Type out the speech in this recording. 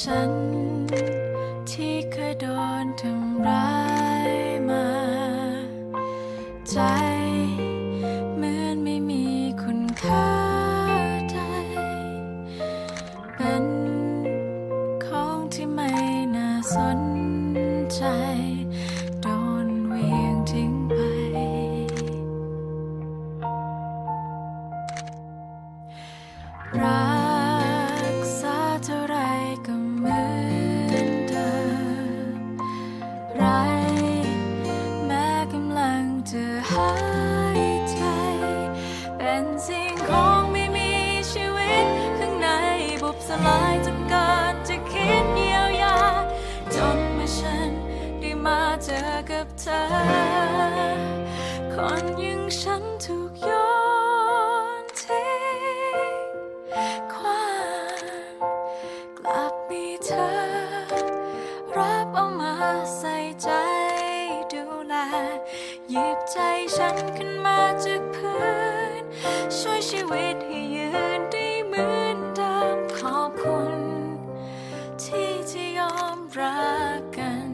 ฉัน ที่เคยโดนทำร้ายมา ใจเหมือนไม่มีคุณค่าใดเป็นของที่ไม่น่าสนใจ โดนเวียงทิ้งไป รั องไม่มีชีวิต ข้างในบุบสลายจนเกิดจะคิดเยียวยา จนเมื่อฉันได้มาเจอกับเธอ คนยิงฉันถูกโยนทิ้งคว้างกลับมีเธอ รับเอามาใส่ใจดูแลหยิบใจฉันขึ้นมาจากพ ชีวิตให้ยืนได้เหมือนเดิมขอบคุณ ที่จะยอมรักกัน